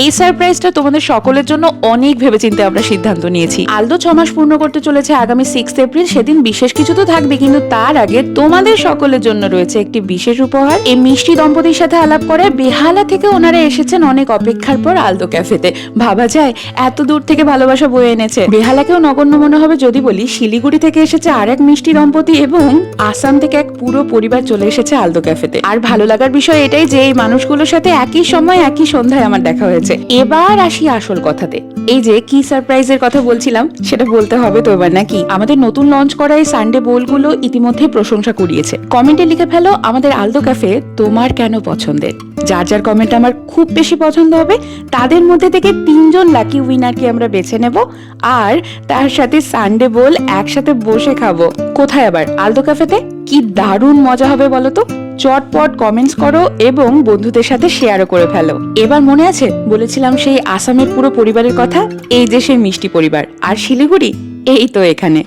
এই সারপ্রাইজটা তোমাদের সকলের জন্য অনেক ভেবেচিন্তে আমরা সিদ্ধান্ত নিয়েছি। আলদো ছ মাস পূর্ণ করতে চলেছে আগামী সিক্স এপ্রিল সেদিন বিশেষ কিছু তো থাকবে, কিন্তু তার আগে তোমাদের সকলের জন্য রয়েছে একটি বিশেষ উপহার। এই মিষ্টি দম্পতির সাথে আলাপ করে বেহালা থেকে ওনারা এসেছেন অনেক অপেক্ষার পর আলদো ক্যাফেতে। ভাবা যায়, এত দূর থেকে ভালোবাসা বয়ে এনেছে। বেহালাকেও নগণ্য মনে হবে যদি বলি, শিলিগুড়ি থেকে এসেছে আর এক মিষ্টি দম্পতি এবং আসাম থেকে এক পুরো পরিবার চলে এসেছে আলদো ক্যাফেতে। আর ভালো লাগার বিষয় এটাই যে এই মানুষগুলোর সাথে একই সময়, একই সন্ধ্যায় আমার দেখা হয়েছে। এবার আসি আসল কথাতে। এই যে কি সারপ্রাইজের কথা বলছিলাম, সেটা বলতে হবে তো এবার নাকি? আমাদের নতুন লঞ্চ করা এই সানডে বোলগুলো ইতিমধ্যে প্রশংসা কুড়িয়েছে। কমেন্টে লিখে ফেলো আমাদের আলদো ক্যাফে তোমার কেন পছন্দের? যার যার কমেন্ট আমার খুব বেশি পছন্দ হবে, তাদের মধ্যে থেকে তিনজন লাকি উইনারকে আমরা বেছে নেব, আর তার সাথে সানডে বোল একসাথে বসে খাব। কোথায় আবার? আলদো ক্যাফেতে কি দারুণ মজা হবে বলো তো? চটপট কমেন্টস করো এবং বন্ধুদের সাথে শেয়ারও করে ফেলো। এবার মনে আছে? বলেছিলাম সেই আসামের পুরো পরিবারের কথা, এই দেশের মিষ্টি পরিবার। আর শিলিগুড়ি, এই তো এখানে।